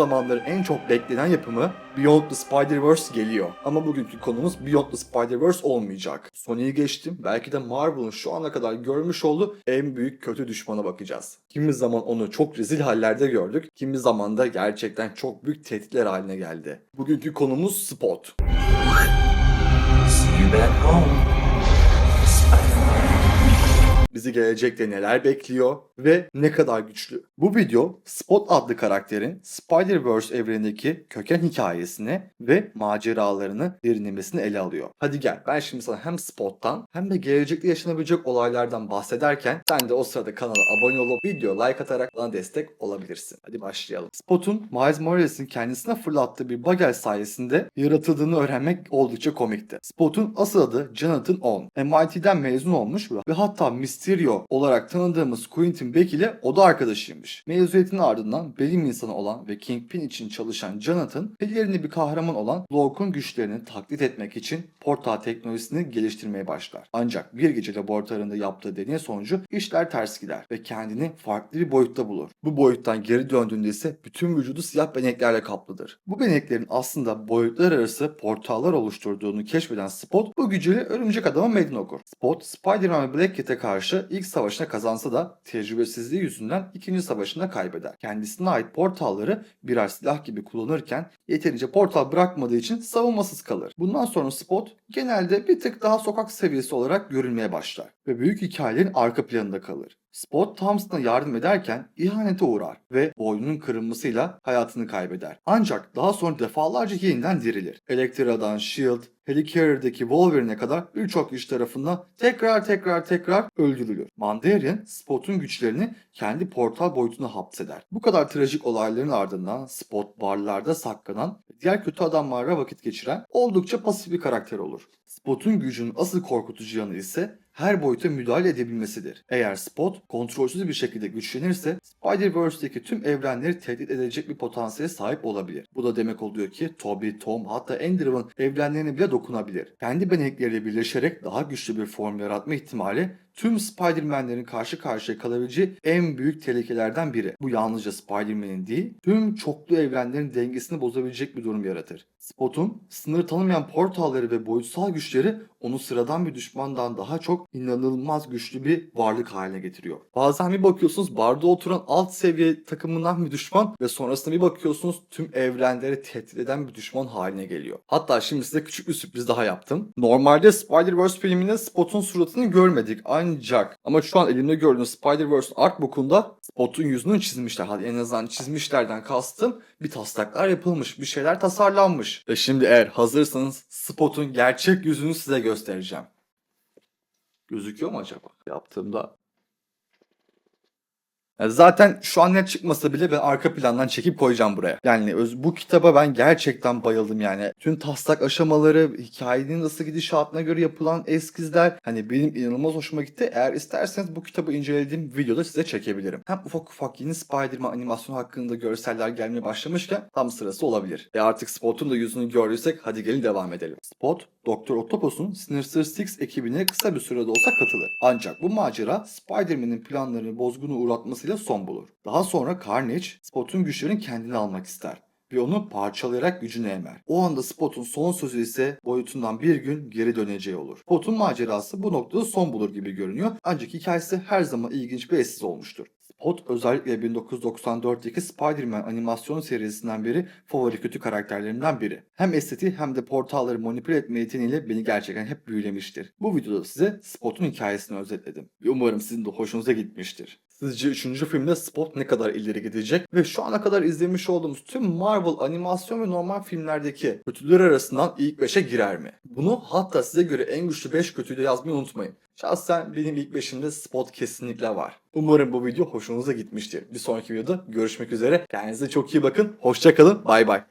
zamanların en çok beklenen yapımı Beyond the Spider-Verse geliyor. Ama bugünkü konumuz Beyond the Spider-Verse olmayacak. Sony'yi geçtim. Belki de Marvel'ın şu ana kadar görmüş olduğu en büyük kötü düşmana bakacağız. Kimi zaman onu çok rezil hallerde gördük. Kimi zaman da gerçekten çok büyük tehditler haline geldi. Bugünkü konumuz Spot. See you back home. Bizi gelecekte neler bekliyor ve ne kadar güçlü. Bu video Spot adlı karakterin Spider-Verse evrenindeki köken hikayesini ve maceralarını derinlemesine ele alıyor. Hadi gel ben şimdi sana hem Spot'tan hem de gelecekte yaşanabilecek olaylardan bahsederken sen de o sırada kanala abone olup video like atarak bana destek olabilirsin. Hadi başlayalım. Spot'un Miles Morales'in kendisine fırlattığı bir bagel sayesinde yaratıldığını öğrenmek oldukça komikti. Spot'un asıl adı Jonathan On. MIT'den mezun olmuş ve hatta Mysterio olarak tanıdığımız Quentin Beck ile oda arkadaşıymış. Mezuniyetinin ardından bilim insanı olan ve Kingpin için çalışan Jonathan, pelerini bir kahraman olan Locke'un güçlerini taklit etmek için portal teknolojisini geliştirmeye başlar. Ancak bir gece laboratuvarında yaptığı deney sonucu işler ters gider ve kendini farklı bir boyutta bulur. Bu boyuttan geri döndüğünde ise bütün vücudu siyah beneklerle kaplıdır. Bu beneklerin aslında boyutlar arası portallar oluşturduğunu keşfeden Spot bu gücüyle örümcek adama meydan okur. Spot, Spider-Man ve Black Cat'e karşı ilk savaşına kazansa da tecrübesizliği yüzünden ikinci savaşında kaybeder. Kendisine ait portalları birer silah gibi kullanırken yeterince portal bırakmadığı için savunmasız kalır. Bundan sonra Spot genelde bir tık daha sokak seviyesi olarak görülmeye başlar ve büyük hikayelerin arka planında kalır. Spot Thompson'a yardım ederken ihanete uğrar ve boynunun kırılmasıyla hayatını kaybeder. Ancak daha sonra defalarca yeniden dirilir. Elektra'dan S.H.I.E.L.D., Helicarrier'daki Wolverine'e kadar birçok kişi tarafından tekrar tekrar tekrar öldürülür. Mandarin, Spot'un güçlerini kendi portal boyutuna hapseder. Bu kadar trajik olayların ardından Spot barlarda saklanan diğer kötü adamlarla vakit geçiren oldukça pasif bir karakter olur. Spot'un gücünün asıl korkutucu yanı ise her boyuta müdahale edebilmesidir. Eğer Spot kontrolsüz bir şekilde güçlenirse Spider-Verse'deki tüm evrenleri tehdit edecek bir potansiyele sahip olabilir. Bu da demek oluyor ki Toby, Tom hatta Andrew'ın evrenlerine bile dokunabilir. Kendi benekleriyle birleşerek daha güçlü bir form yaratma ihtimali tüm Spider-Man'lerin karşı karşıya kalabileceği en büyük tehlikelerden biri. Bu yalnızca Spider-Man'in değil, tüm çoklu evrenlerin dengesini bozabilecek bir durum yaratır. Spot'un sınır tanımayan portalları ve boyutsal güçleri onu sıradan bir düşmandan daha çok inanılmaz güçlü bir varlık haline getiriyor. Bazen bir bakıyorsunuz barda oturan alt seviye takımından bir düşman ve sonrasında bir bakıyorsunuz tüm evrenleri tehdit eden bir düşman haline geliyor. Hatta şimdi size küçük bir sürpriz daha yaptım. Normalde Spider-Verse filminde Spot'un suratını görmedik ancak ama şu an elimde gördüğünüz Spider-Verse Artbook'unda Spot'un yüzünü çizmişler. Hadi en azından çizmişlerden kastım bir taslaklar yapılmış, bir şeyler tasarlanmış. Ve şimdi eğer hazırsanız Spot'un gerçek yüzünü size göstereceğim. Gözüküyor mu acaba? Yaptığımda zaten şu an net çıkmasa bile ben arka plandan çekip koyacağım buraya. Yani öz, bu kitaba ben gerçekten bayıldım yani. Tüm taslak aşamaları, hikayenin nasıl gidişatına göre yapılan eskizler hani benim inanılmaz hoşuma gitti. Eğer isterseniz bu kitabı incelediğim videoda size çekebilirim. Hem ufak ufak yeni Spider-Man animasyon hakkında görseller gelmeye başlamışken tam sırası olabilir. E artık Spot'un da yüzünü gördüysek hadi gelin devam edelim. Spot, Dr. Octopus'un Sinister Six ekibine kısa bir sürede olsa katılır. Ancak bu macera Spider-Man'in planlarını bozguna uğratmasıyla son bulur. Daha sonra Carnage, Spot'un güçlerini kendine almak ister ve onu parçalayarak gücünü emer. O anda Spot'un son sözü ise boyutundan bir gün geri döneceği olur. Spot'un macerası bu noktada son bulur gibi görünüyor ancak hikayesi her zaman ilginç ve eşsiz olmuştur. Spot özellikle 1994'teki Spider-Man animasyon serisinden beri favori kötü karakterlerimden biri. Hem estetiği hem de portalları manipüle etme yeteneğiyle beni gerçekten hep büyülemiştir. Bu videoda size Spot'un hikayesini özetledim. Umarım sizin de hoşunuza gitmiştir. Sizce 3. filmde Spot ne kadar ileri gidecek ve şu ana kadar izlemiş olduğumuz tüm Marvel animasyon ve normal filmlerdeki kötüler arasından ilk 5'e girer mi? Bunu hatta size göre en güçlü 5 kötüyü de yazmayı unutmayın. Şahsen benim ilk 5'imde Spot kesinlikle var. Umarım bu video hoşunuza gitmiştir. Bir sonraki videoda görüşmek üzere. Kendinize çok iyi bakın. Hoşçakalın. Bay bay.